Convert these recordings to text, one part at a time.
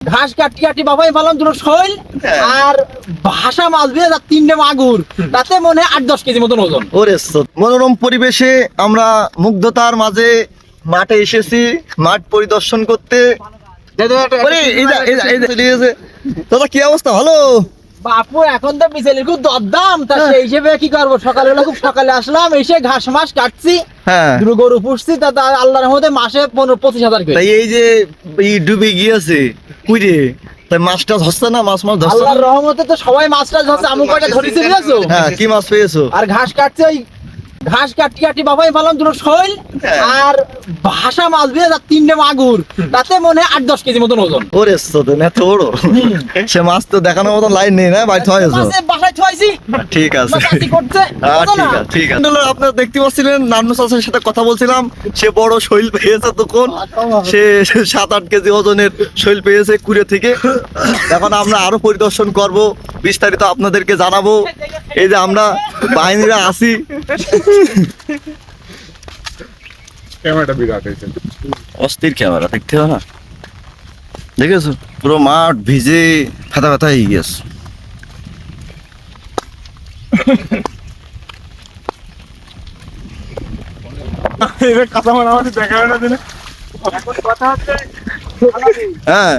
ঘাস কাটি কাটি বাবাই পালাম দুটো শৈল হ্যাঁ। আর ভাষা মাছ দিয়ে তার তিনটে মাগুর তাতে মনে আট দশ কেজি মতন ওজন। ওরে মনোরম পরিবেশে আমরা মুগ্ধতার মাঝে মাঠে এসেছি মাঠ পরিদর্শন করতে। দাদা কি অবস্থা? ভালো? বাপু এখন তো বিচেলির খুব দরদাম। তা হ্যাঁ। সেই হিসেবে কি করব? সকালবেলা খুব সকালে আসলাম এসে ঘাস মাস কাটছি। হ্যাঁ। দুটো গরু পুষছি তা আল্লাহর মধ্যে মাসে পনেরো পঁচিশ হাজার এই যে এই ডুবে গিয়েছে কুইরে? তাই মাছ টাছ হচ্ছে না? মাছ মাছ ধরছে? আল্লাহর রহমতে তো সবাই মাছ টাছ ধরছে আমি কয়টা ধরেছি বুঝেছ? হ্যাঁ কি মাছ পেয়েছ? আর ঘাস কাটছে ওই ঘাস কাটি কাটি বাবাই পালাম দুটো শৈল হ্যাঁ। আর ভাষা মাছ দিয়ে তার তিনটে মাগুর তাতে মনে হয় আট দশ কেজি মতন ওজন। ওরে এত বড়। সে মাছ তো দেখানোর মতো লাইন নেই না বাড়িতে হয়েছে মাছে বাসায় ঠিক আছে। ঠিক আছে আপনারা দেখতে পাচ্ছিলেন নান্নু চাষের সাথে কথা বলছিলাম। সে বড় শৈল পেয়েছে তখন। সে সাত আট কেজি ওজনের শৈল পেয়েছে কুড়ে থেকে। এখন আমরা আরও পরিদর্শন করব বিস্তারিত আপনাদেরকে জানাব। এই যে আমরা বাহিনীরা আসি। ক্যামেরাটা বিরাট হয়েছে। অস্থির ক্যামেরা দেখতে হবে না? দেখেছ? পুরো মাঠ ভিজে ফাতা ফাতা হয়ে গেছে। কথা মানে আমাদের দেখা হয় না। হ্যাঁ।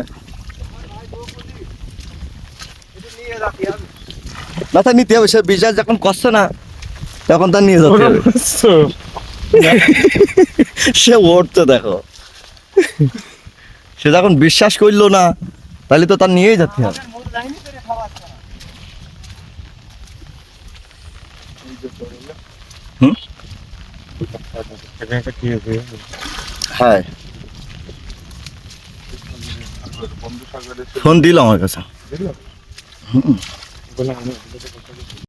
না তা নিতে হবে, সে বিশ্বাস যখন করছে না, তখন তার নিয়ে যেতে হবে। সে উঠছে দেখো। সে যখন বিশ্বাস করল না, তাহলে তো তার নিয়েই যেতে হবে? হ্যাঁ। ফোন দিল আমার কাছে। বললাম আমি